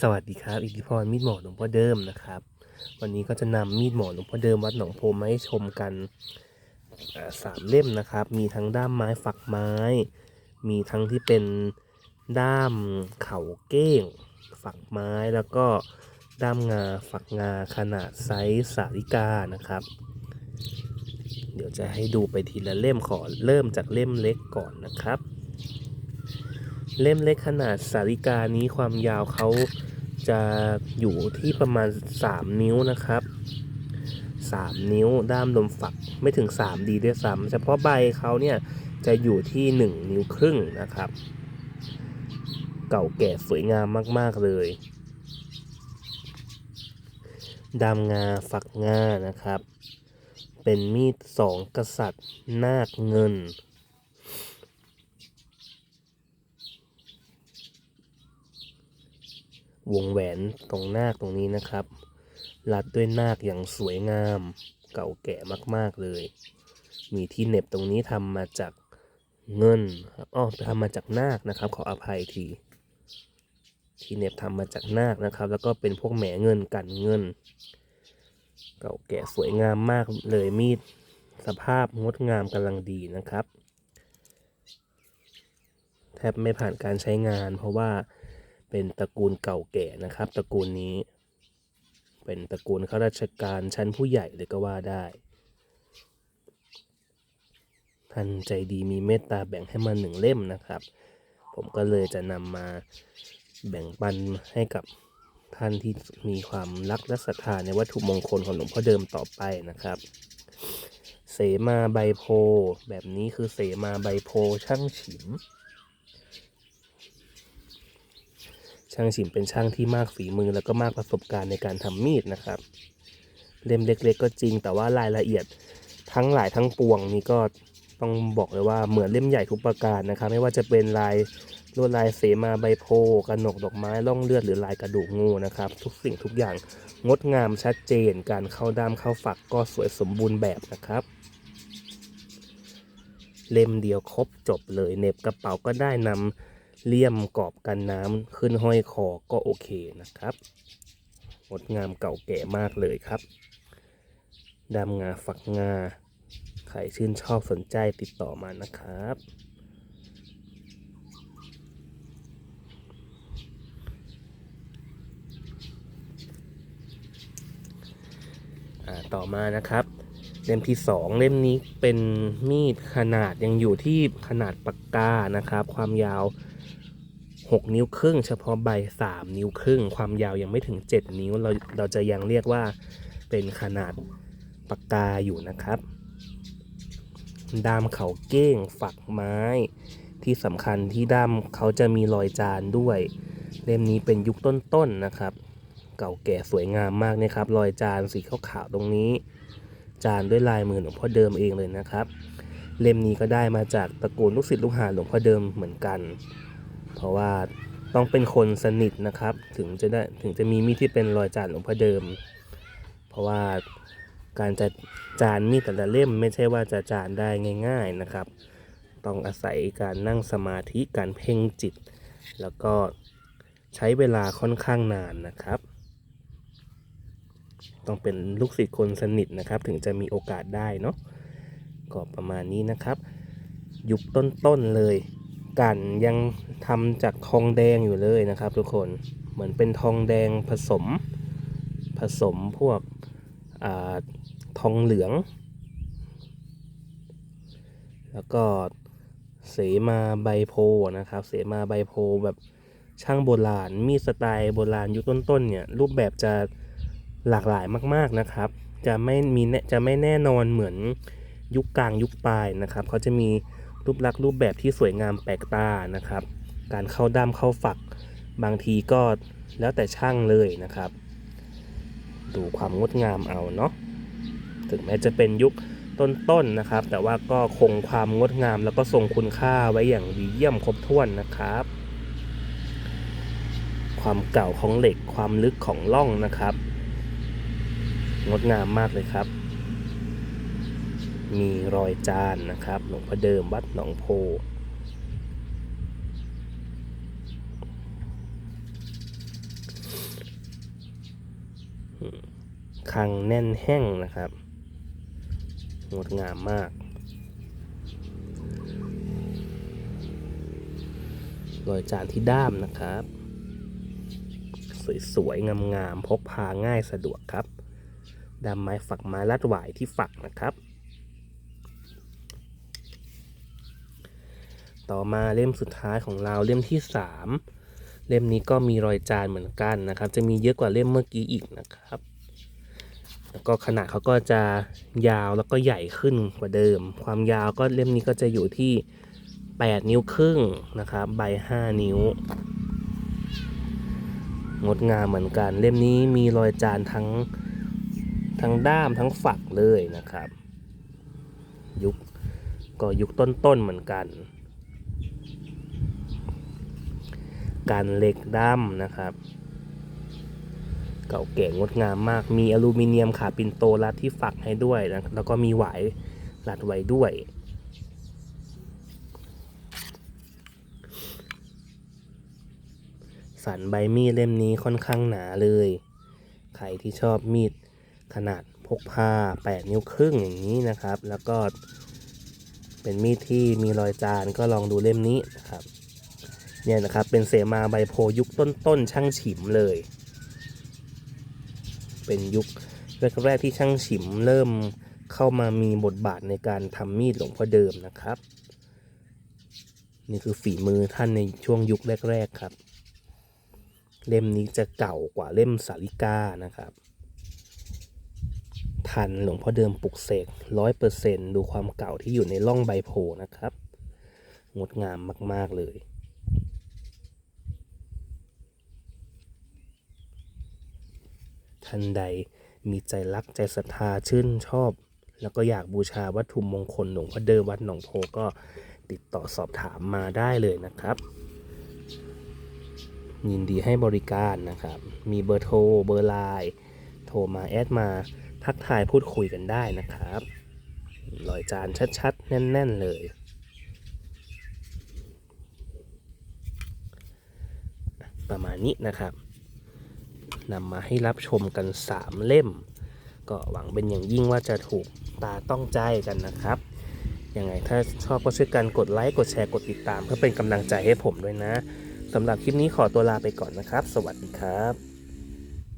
สวัสดีครับ อิทธิพรมีดหมอหลวงพ่อเดิมนะครับ วันนี้ก็จะนำมีดหมอหลวงพ่อเดิมวัดหนองโพมาให้ชมกันสามเล่มนะครับ มีทั้งด้ามไม้ฝักไม้ มีทั้งที่เป็นด้ามเข่าเก้ง ฝักไม้แล้วก็ด้ามงาฝักงาขนาดไซส์สาริกานะครับ เดี๋ยวจะให้ดูไปทีละเล่มขอเริ่มจากเล่มเล็กก่อนนะครับ เล่มเล็กขนาดสาริกานี้ความยาวเขาจะอยู่ที่ประมาณ 3 นิ้วนะครับ 3 นิ้วด้ามลมฝักไม่ถึง 3 ดีด้วยซ้ำเฉพาะใบเขาเนี่ยจะอยู่ที่ 1 นิ้วครึ่งนะครับ เก่าแก่สวยงามมาก ๆ เลยดามงาฝักงานะครับ เป็นมีดสองกษัตริย์นาคเงิน วงแหวนตรงนาคตรงนี้นะครับรัดด้วยนาคอย่างสวยงาม เก่าแก่มากๆเลย มีที่เน็บตรงนี้ทำมาจากเงินอ๋อทำมาจากนาคนะครับ ขออภัยที ที่เน็บทำมาจากนาคนะครับ แล้วก็เป็นพวกแหมเงินกันเงิน เก่าแก่สวยงามมากเลยมีดสภาพงดงามกำลังดีนะครับ แทบไม่ผ่านการใช้งาน เพราะว่า เป็นตระกูลเก่าแก่นะครับ ตระกูลนี้ เป็นตระกูลข้าราชการชั้นผู้ใหญ่เลยก็ว่าได้ ท่านใจดีมีเมตตาแบ่งให้มาหนึ่งเล่มนะครับ ผมก็เลยจะนำมาแบ่งปันให้กับท่านที่มีความรักและศรัทธาในวัตถุมงคลของหลวงพ่อเดิมต่อไปนะครับ เสมาใบโพ แบบนี้คือเสมาใบโพช่างฉิม ช่างฉิมเป็นช่างที่มากฝีมือแล้วก็มากประสบการณ์ในการทำมีดนะครับ เล่มเล็กๆก็จริง แต่ว่ารายละเอียดทั้งหลายทั้งปวงนี่ก็ต้องบอกเลยว่าเหมือนเล่มใหญ่ทุกประการนะครับ ไม่ว่าจะเป็นลายลวดลายเสมาใบโพกระหนกดอกไม้ล่องเลือดหรือลายกระดูกงูนะครับ ทุกสิ่งทุกอย่างงดงามชัดเจน การเข้าด้ามเข้าฝักก็สวยสมบูรณ์แบบนะครับ เล่มเดียวครบจบเลยเน็บกระเป๋าก็ได้นำ เลี่ยมกรอบกันน้ำขึ้นห้อยคอก็โอเคนะครับงดงามเก่าแก่มากเลยครับดำงาฝักงา ใครชื่นชอบสนใจติดต่อมานะครับ ต่อมานะครับ เล่มที่ 2 เล่มนี้เป็นมีดขนาดยังอยู่ที่ขนาดปากกานะครับ ความยาว 6 นิ้วครึ่ง เฉพาะใบ 3 นิ้วครึ่ง ความยาวยังไม่ถึง 7 นิ้วเราเราจะยังเรียกว่าเป็นขนาดปากกาอยู่นะครับด้ามเขาเก้งฝักไม้ ที่สำคัญที่ด้ามเขาจะมีรอยจานด้วย เล่มนี้เป็นยุคต้นๆนะครับ เก่าแก่สวยงามมากนะครับ รอยจานสีขาวๆตรงนี้ จานด้วยลายมือหลวงพ่อเดิมเองเลยนะครับ เล่มนี้ก็ได้มาจากตระกูลลูกศิษย์ลูกหาหลวงพ่อเดิมเหมือนกัน เพราะว่าต้องเป็นคนสนิทนะครับ ถึงจะได้ถึงจะมีมีดที่เป็นรอยจานหลวงพ่อเดิม เพราะว่าการจะจานมีดแต่ละเล่มไม่ใช่ว่าจะจานได้ง่าย ๆนะครับ ต้องอาศัยการนั่งสมาธิการเพ่งจิต แล้วก็ใช้เวลาค่อนข้างนานนะครับ ต้องเป็นลูกศิษย์คนสนิทนะครับ ถึงจะมีโอกาสได้เนาะก็ประมาณนี้นะครับ ยุคต้นๆเลย กันยังทำจากทองแดงอยู่เลยนะครับ ทุกคนเหมือนเป็นทองแดงผสมผสมพวกอทองเหลือง แล้วก็เสมาใบโพนะครับ เสมาใบโพแบบช่างโบราณมีสไตล์โบราณยุคต้นๆเนี่ยรูปแบบจะ หลากหลายมากๆนะครับ จะไม่มีแน่จะไม่แน่นอนเหมือนยุคกลางยุคปลายนะครับเขาจะมีรูปลักษณ์รูปแบบที่สวยงามแปลกตานะครับ การเข้าด้ามเข้าฝักบางทีก็แล้วแต่ช่างเลยนะครับ ดูความงดงามเอาเนาะถึงแม้จะเป็นยุคต้นๆนะครับ แต่ว่าก็คงความงดงามแล้วก็ทรงคุณค่าไว้อย่างดีเยี่ยมครบถ้วนนะครับ ความเก่าของเหล็กความลึกของล่องนะครับ งดงามมากเลยครับ มีรอยจานนะครับ หลวงพ่อเดิมวัดหนองโพคังแน่นแห้งนะครับ งดงามมาก รอยจานที่ด้ามนะครับ สวยๆ งามๆ พกพาง่ายสะดวกครับ ดามไม้ฝักไม้ลัดหวายที่ฝักนะครับ ต่อมาเล่มสุดท้ายของเราเล่มที่ 3 เล่มนี้ก็มีรอยจานเหมือนกันนะครับ จะมีเยอะกว่าเล่มเมื่อกี้อีกนะครับ แล้วก็ขนาดเขาก็จะยาวแล้วก็ใหญ่ขึ้นกว่าเดิม ความยาวก็เล่มนี้ก็จะอยู่ที่ 8 นิ้วครึ่งนะครับใบ5นิ้วงดงามเหมือนกัน เล่มนี้มีรอยจานทั้ง ทั้งด้ามทั้งฝักเลยนะครับ ยุคก็ยุคต้นๆเหมือนกัน การเหล็กด้ามนะครับ เก่าเก๋งดงามมาก มีอลูมิเนียมขาปินโตรัดที่ฝักให้ด้วยนะแล้วก็มีหวายรัดไว้ด้วยสันใบมีดเล่มนี้ค่อนข้างหนาเลย ใครที่ชอบมีด ขนาดพกพา 8 นิ้วครึ่งอย่างนี้นะครับ แล้วก็เป็นมีดที่มีรอยจานก็ลองดูเล่มนี้นะครับเนี่ยนะครับเป็นเสมาใบโพยุคต้นๆช่างฉิมเลย เป็นยุคแรกๆที่ช่างฉิมเริ่มเข้ามามีบทบาทในการทำมีดหลวงพ่อเดิมนะครับ นี่คือฝีมือท่านในช่วงยุคแรก ๆครับ เล่มนี้จะเก่ากว่าเล่มสาริกานะครับ ทันหลวงพ่อเดิมปลุกเสกร้อยเปอร์เซนดูความเก่าที่อยู่ในร่องใบโพนะครับ งดงามมาก ๆ เลยท่านใดมีใจรักใจศรัทธาชื่นชอบ แล้วก็อยากบูชาวัตถุมงคลหลวงพ่อเดิมวัดหนองโพก็ติดต่อสอบถามมาได้เลยนะครับ ยินดีให้บริการนะครับ มีเบอร์โทรเบอร์ไลน์โทรมาแอดมา ทักทายพูดคุยกันได้นะครับรอยจานชัดๆ แน่น ๆ เลย ประมาณนี้นะครับนำมาให้รับชมกัน 3 เล่ม ก็หวังเป็นอย่างยิ่งว่าจะถูกตาต้องใจกันนะครับยังไงถ้าชอบก็ช่วยกันกดไลค์กดแชร์กดติดตาม เพื่อเป็นกำลังใจให้ผมด้วยนะสำหรับคลิปนี้ขอตัวลาไปก่อนนะครับ สวัสดีครับ